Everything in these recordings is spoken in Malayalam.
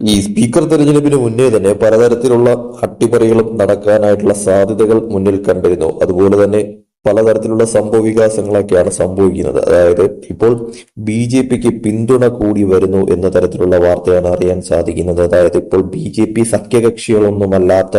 ഈ സ്പീക്കർ തെരഞ്ഞെടുപ്പിന് മുന്നേ തന്നെ പലതരത്തിലുള്ള അട്ടിമറികളും നടക്കാനായിട്ടുള്ള സാധ്യതകൾ മുന്നിൽ കണ്ടിരുന്നു. അതുപോലെ തന്നെ പലതരത്തിലുള്ള സംഭവ വികാസങ്ങളൊക്കെയാണ് സംഭവിക്കുന്നത്. അതായത് ഇപ്പോൾ ബി ജെ പിക്ക് പിന്തുണ കൂടി വരുന്നു എന്ന തരത്തിലുള്ള വാർത്തയാണ് അറിയാൻ സാധിക്കുന്നത്. അതായത് ഇപ്പോൾ ബി ജെ പി സഖ്യകക്ഷികളൊന്നുമല്ലാത്ത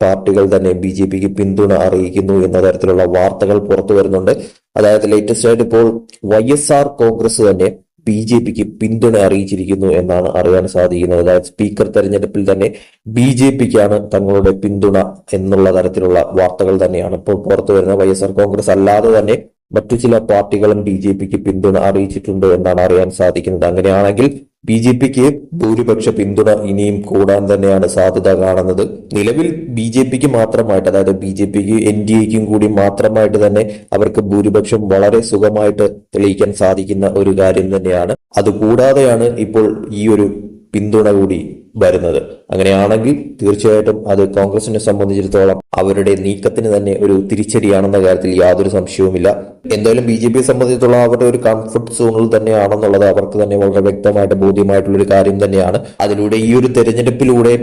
പാർട്ടികൾ തന്നെ ബി ജെ പിക്ക് പിന്തുണ അറിയിക്കുന്നു എന്ന തരത്തിലുള്ള വാർത്തകൾ പുറത്തു വരുന്നുണ്ട്. അതായത് ലേറ്റസ്റ്റ് ആയിട്ട് ഇപ്പോൾ വൈ എസ് ആർ കോൺഗ്രസ് തന്നെ ബി ജെ പിക്ക് പിന്തുണ അറിയിച്ചിരിക്കുന്നു എന്നാണ് അറിയാൻ സാധിക്കുന്നത്. അതായത് സ്പീക്കർ തെരഞ്ഞെടുപ്പിൽ തന്നെ ബി ജെ പിക്കാണ് തങ്ങളുടെ പിന്തുണ എന്നുള്ള തരത്തിലുള്ള വാർത്തകൾ തന്നെയാണ് ഇപ്പോൾ പുറത്തു വരുന്നത് വൈ എസ് ആർ കോൺഗ്രസ് അല്ലാതെ തന്നെ മറ്റു ചില പാർട്ടികളും ബി ജെ പിക്ക് പിന്തുണ അറിയിച്ചിട്ടുണ്ട് എന്നാണ് അറിയാൻ സാധിക്കുന്നത്. അങ്ങനെയാണെങ്കിൽ ബി ജെ പിക്ക് ഭൂരിപക്ഷ പിന്തുണ ഇനിയും കൂടാൻ തന്നെയാണ് സാധ്യത കാണുന്നത്. നിലവിൽ ബി ജെ പിക്ക് മാത്രമായിട്ട് അതായത് ബി ജെ പിക്ക് എൻ ഡി എക്കും കൂടി മാത്രമായിട്ട് തന്നെ അവർക്ക് ഭൂരിപക്ഷം വളരെ സുഖമായിട്ട് തെളിയിക്കാൻ സാധിക്കുന്ന ഒരു കാര്യം തന്നെയാണ്. അതുകൂടാതെയാണ് ഇപ്പോൾ ഈ ഒരു പിന്തുണ കൂടി വരുന്നത്. അങ്ങനെയാണെങ്കിൽ തീർച്ചയായിട്ടും അത് കോൺഗ്രസിനെ സംബന്ധിച്ചിടത്തോളം അവരുടെ നീക്കത്തിന് തന്നെ ഒരു തിരിച്ചടിയാണെന്ന കാര്യത്തിൽ യാതൊരു സംശയവുമില്ല. എന്തായാലും ബി ജെ പിയെ സംബന്ധിച്ചിടത്തോളം അവരുടെ ഒരു കംഫർട്ട് സോണിൽ തന്നെയാണെന്നുള്ളത് അവർക്ക് തന്നെ വളരെ വ്യക്തമായിട്ട് ബോധ്യമായിട്ടുള്ള ഒരു കാര്യം തന്നെയാണ്. അതിലൂടെ ഈ ഒരു തെരഞ്ഞെടുപ്പിലൂടെ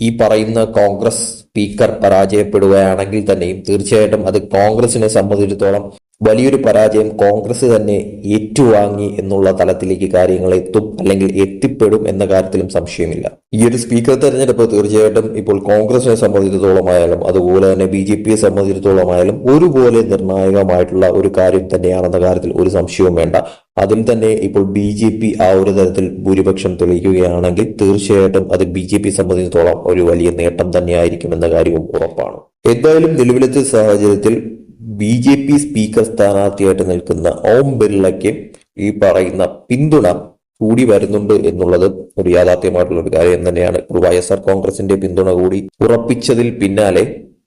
ഈ പറയുന്ന കോൺഗ്രസ് സ്പീക്കർ പരാജയപ്പെടുകയാണെങ്കിൽ തന്നെയും തീർച്ചയായിട്ടും അത് കോൺഗ്രസിനെ സംബന്ധിച്ചിടത്തോളം വലിയൊരു പരാജയം കോൺഗ്രസ് തന്നെ ഏറ്റുവാങ്ങി എന്നുള്ള തലത്തിലേക്ക് കാര്യങ്ങൾ എത്തും അല്ലെങ്കിൽ എത്തിപ്പെടും എന്ന കാര്യത്തിലും സംശയമില്ല. ഈ ഒരു സ്പീക്കർ തെരഞ്ഞെടുപ്പ് തീർച്ചയായിട്ടും ഇപ്പോൾ കോൺഗ്രസിനെ സംബന്ധിച്ചിടത്തോളമായാലും അതുപോലെ തന്നെ ബി ജെ പിയെ സംബന്ധിച്ചിടത്തോളമായാലും ഒരുപോലെ നിർണായകമായിട്ടുള്ള ഒരു കാര്യം തന്നെയാണെന്ന കാര്യത്തിൽ ഒരു സംശയവും വേണ്ട. അതിൽ തന്നെ ഇപ്പോൾ ബി ജെ പി ആ ഒരു തരത്തിൽ ഭൂരിപക്ഷം തെളിയിക്കുകയാണെങ്കിൽ തീർച്ചയായിട്ടും അത് ബി ജെ പി സംബന്ധിച്ചിടത്തോളം ഒരു വലിയ നേട്ടം തന്നെയായിരിക്കും എന്ന കാര്യവും ഉറപ്പാണ്. എന്തായാലും നിലവിലത്തെ സാഹചര്യത്തിൽ ബി ജെ പി സ്പീക്കർ സ്ഥാനാർത്ഥിയായിട്ട് നിൽക്കുന്ന ഓം ബിർളയ്ക്ക് ഈ പറയുന്ന പിന്തുണ കൂടി വരുന്നുണ്ട് എന്നുള്ളത് ഒരു യാഥാർത്ഥ്യമായിട്ടുള്ള ഒരു കാര്യം തന്നെയാണ്. ഒരു വൈ എസ് ആർ കോൺഗ്രസിന്റെ പിന്തുണ കൂടി ഉറപ്പിച്ചതിൽ പിന്നാലെ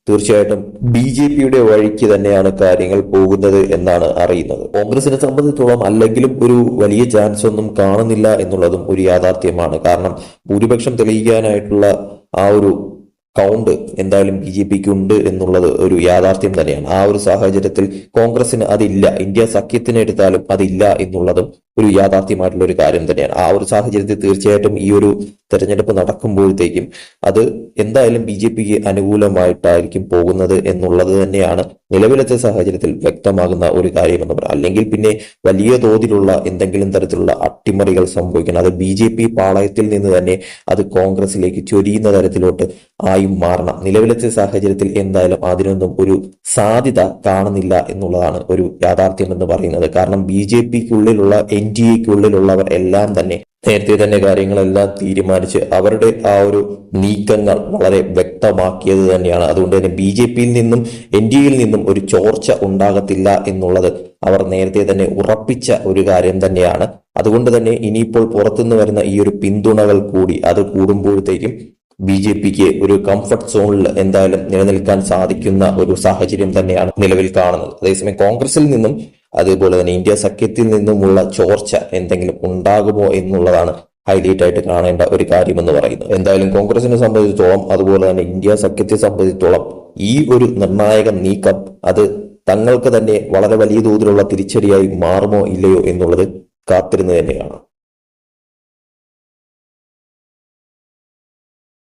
തീർച്ചയായിട്ടും ബി ജെ പിയുടെ വഴിക്ക് തന്നെയാണ് കാര്യങ്ങൾ പോകുന്നത് എന്നാണ് അറിയുന്നത്. കോൺഗ്രസിനെ സംബന്ധിച്ചിടത്തോളം അല്ലെങ്കിലും ഒരു വലിയ ചാൻസ് ഒന്നും കാണുന്നില്ല എന്നുള്ളതും ഒരു യാഥാർത്ഥ്യമാണ്. കാരണം ഭൂരിപക്ഷം തെളിയിക്കാനായിട്ടുള്ള ആ ഒരു കൗണ്ട് എന്തായാലും ബി ജെ പിക്ക് ഉണ്ട് എന്നുള്ളത് ഒരു യാഥാർത്ഥ്യം തന്നെയാണ്. ആ ഒരു സാഹചര്യത്തിൽ കോൺഗ്രസിന് അതില്ല. ഇന്ത്യ സഖ്യത്തിന് എടുത്താലും അതില്ല എന്നുള്ളതും ഒരു യാഥാർത്ഥ്യമായിട്ടുള്ള ഒരു കാര്യം തന്നെയാണ്. ആ ഒരു സാഹചര്യത്തിൽ തീർച്ചയായിട്ടും ഈ ഒരു തെരഞ്ഞെടുപ്പ് നടക്കുമ്പോഴത്തേക്കും അത് എന്തായാലും ബി ജെ പിക്ക് അനുകൂലമായിട്ടായിരിക്കും പോകുന്നത് എന്നുള്ളത് തന്നെയാണ് നിലവിലത്തെ സാഹചര്യത്തിൽ വ്യക്തമാകുന്ന ഒരു കാര്യം എന്ന് പറയാം അല്ലെങ്കിൽ പിന്നെ വലിയ തോതിലുള്ള എന്തെങ്കിലും തരത്തിലുള്ള അട്ടിമറികൾ സംഭവിക്കണം. അത് ബി ജെ പി പാളയത്തിൽ നിന്ന് തന്നെ അത് കോൺഗ്രസിലേക്ക് ചൊരിയുന്ന തരത്തിലോട്ട് ആയും മാറണം. നിലവിലത്തെ സാഹചര്യത്തിൽ എന്തായാലും അതിനൊന്നും ഒരു സാധ്യത കാണുന്നില്ല എന്നുള്ളതാണ് ഒരു യാഥാർത്ഥ്യം എന്ന് പറയുന്നത്. കാരണം ബി ജെ പിക്കുള്ളിലുള്ള എൻ ഡി എക്കുള്ളിലുള്ളവർ എല്ലാം തന്നെ നേരത്തെ തന്നെ കാര്യങ്ങളെല്ലാം തീരുമാനിച്ച് അവരുടെ ആ ഒരു നീക്കങ്ങൾ വളരെ വ്യക്തമാക്കിയത് തന്നെയാണ്. അതുകൊണ്ട് തന്നെ ബി ജെ പിയിൽ നിന്നും എൻ ഡി എയിൽ നിന്നും ഒരു ചോർച്ച ഉണ്ടാകത്തില്ല എന്നുള്ളത് അവർ നേരത്തെ തന്നെ ഉറപ്പിച്ച ഒരു കാര്യം തന്നെയാണ്. അതുകൊണ്ട് തന്നെ ഇനിയിപ്പോൾ പുറത്തുനിന്ന് വരുന്ന ഈ ഒരു പിന്തുണകൾ കൂടി അത് കൂടുമ്പോഴത്തേക്കും ബി ജെ പിക്ക് ഒരു കംഫർട്ട് സോണിൽ എന്തായാലും നിലനിൽക്കാൻ സാധിക്കുന്ന ഒരു സാഹചര്യം തന്നെയാണ് നിലവിൽ കാണുന്നത്. അതേസമയം കോൺഗ്രസിൽ നിന്നും അതേപോലെ തന്നെ ഇന്ത്യ സഖ്യത്തിൽ നിന്നുമുള്ള ചോർച്ച എന്തെങ്കിലും ഉണ്ടാകുമോ എന്നുള്ളതാണ് ഹൈലൈറ്റ് ആയിട്ട് കാണേണ്ട ഒരു കാര്യമെന്ന് പറയുന്നത്. എന്തായാലും കോൺഗ്രസിനെ സംബന്ധിച്ചിടത്തോളം അതുപോലെ തന്നെ ഇന്ത്യ സഖ്യത്തെ സംബന്ധിച്ചിടത്തോളം ഈ ഒരു നിർണായക നീക്കം അത് തങ്ങൾക്ക് തന്നെ വളരെ വലിയ തോതിലുള്ള തിരിച്ചടിയായി മാറുമോ ഇല്ലയോ എന്നുള്ളത് കാത്തിരുന്ന് തന്നെയാണ്.